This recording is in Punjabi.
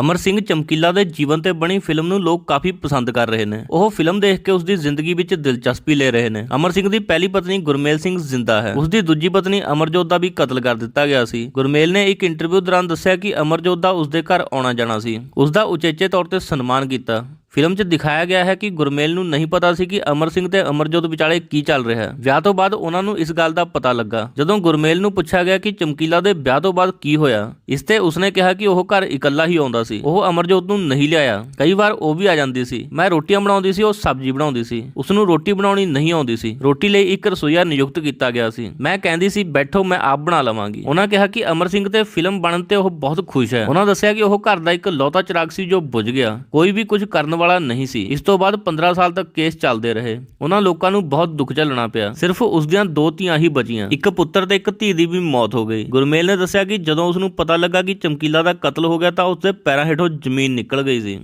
ਅਮਰ ਸਿੰਘ ਚਮਕੀਲਾ ਦੇ ਜੀਵਨ ਤੇ ਬਣੀ ਫਿਲਮ ਨੂੰ ਲੋਕ ਕਾਫੀ ਪਸੰਦ ਕਰ ਰਹੇ ਨੇ। ਉਹ ਫਿਲਮ ਦੇਖ ਕੇ ਉਸ ਦੀ ਜ਼ਿੰਦਗੀ ਵਿੱਚ ਦਿਲਚਸਪੀ ਲੈ ਰਹੇ ਨੇ। ਅਮਰ ਸਿੰਘ ਦੀ ਪਹਿਲੀ ਪਤਨੀ ਗੁਰਮੇਲ ਸਿੰਘ ਜ਼ਿੰਦਾ ਹੈ। ਉਸ ਦੀ ਦੂਜੀ ਪਤਨੀ ਅਮਰਜੋਤ ਦਾ ਵੀ ਕਤਲ ਕਰ ਦਿੱਤਾ ਗਿਆ ਸੀ। ਗੁਰਮੇਲ ਨੇ ਇੱਕ ਇੰਟਰਵਿਊ ਦੌਰਾਨ ਦੱਸਿਆ ਕਿ ਅਮਰਜੋਤ ਦਾ ਉਸ ਦੇ ਘਰ ਆਉਣਾ ਜਾਣਾ ਸੀ। ਉਸ ਦਾ ਉਚੇਚੇ ਤੌਰ ਤੇ ਸਨਮਾਨ ਕੀਤਾ। ਫਿਲਮ 'ਚ ਦਿਖਾਇਆ ਗਿਆ ਹੈ ਕਿ ਗੁਰਮੇਲ ਨੂੰ ਨਹੀਂ ਪਤਾ ਸੀ ਕਿ ਅਮਰ ਸਿੰਘ ਤੇ ਅਮਰਜੋਤ ਵਿਚਾਲੇ ਕੀ ਚੱਲ ਰਿਹਾ ਹੈ। ਵਿਆਹ ਤੋਂ ਬਾਅਦ ਉਹਨਾਂ ਨੂੰ ਇਸ ਗੱਲ ਦਾ ਪਤਾ ਲੱਗਾ। ਜਦੋਂ ਗੁਰਮੇਲ ਨੂੰ ਪੁੱਛਿਆ ਗਿਆ ਕਿ ਚਮਕੀਲਾ ਦੇ ਵਿਆਹ ਤੋਂ ਬਾਅਦ ਕੀ ਹੋਇਆ, ਇਸ ਤੇ ਉਸਨੇ ਕਿਹਾ ਕਿ ਉਹ ਘਰ ਇਕੱਲਾ ਹੀ ਆਉਂਦਾ ਸੀ। ਉਹ ਅਮਰਜੋਤ ਨੂੰ ਨਹੀਂ ਲਿਆਇਆ। ਕਈ ਵਾਰ ਉਹ ਵੀ ਆ ਜਾਂਦੀ ਸੀ। ਮੈਂ ਰੋਟੀਆਂ ਬਣਾਉਂਦੀ ਸੀ, ਉਹ ਸਬਜ਼ੀ ਬਣਾਉਂਦੀ ਸੀ। ਉਸ ਨੂੰ ਰੋਟੀ ਬਣਾਉਣੀ ਨਹੀਂ ਆਉਂਦੀ ਸੀ। ਰੋਟੀ ਲਈ ਇੱਕ ਰਸੋਈਆ ਨਿਯੁਕਤ ਕੀਤਾ ਗਿਆ ਸੀ। ਮੈਂ ਕਹਿੰਦੀ ਸੀ, ਬੈਠੋ, ਮੈਂ ਆਪ ਬਣਾ ਲਵਾਂਗੀ। ਉਹਨਾਂ ਕਿਹਾ ਕਿ ਅਮਰ ਸਿੰਘ ਤੇ ਫਿਲਮ ਬਣਨ ਤੇ ਉਹ ਬਹੁਤ ਖੁਸ਼ ਹੈ। ਉਹਨਾਂ ਦੱਸਿਆ ਕਿ ਉਹ ਘਰ ਦਾ ਇੱਕ ਲੌਤਾ ਚਿਰਾਗ ਸੀ ਜੋ ਬੁਝ ਗਿਆ। ਕੋਈ ਵੀ ਕੁਝ ਕਰਨ ਵਾਲਾ ਨਹੀਂ ਸੀ। ਇਸ ਤੋਂ ਬਾਅਦ 15 ਸਾਲ ਤੱਕ ਕੇਸ ਚੱਲਦੇ ਰਹੇ। ਉਹਨਾਂ ਲੋਕਾਂ ਨੂੰ ਬਹੁਤ ਦੁੱਖ ਝੱਲਣਾ ਪਿਆ। ਸਿਰਫ ਉਸ ਦੀਆਂ ਦੋ ਧੀਆਂ ਹੀ ਬਚੀਆਂ। ਇੱਕ ਪੁੱਤਰ ਤੇ ਇੱਕ ਧੀ ਦੀ ਵੀ ਮੌਤ ਹੋ ਗਈ। ਗੁਰਮੇਲ ਨੇ ਦੱਸਿਆ ਕਿ ਜਦੋਂ ਉਸ ਨੂੰ ਪਤਾ ਲੱਗਾ ਕਿ ਚਮਕੀਲਾ ਦਾ ਕਤਲ ਹੋ ਗਿਆ ਤਾਂ ਉਸ ਦੇ ਪੈਰਾਂ ਹੇਠੋਂ ਜ਼ਮੀਨ ਨਿਕਲ ਗਈ ਸੀ।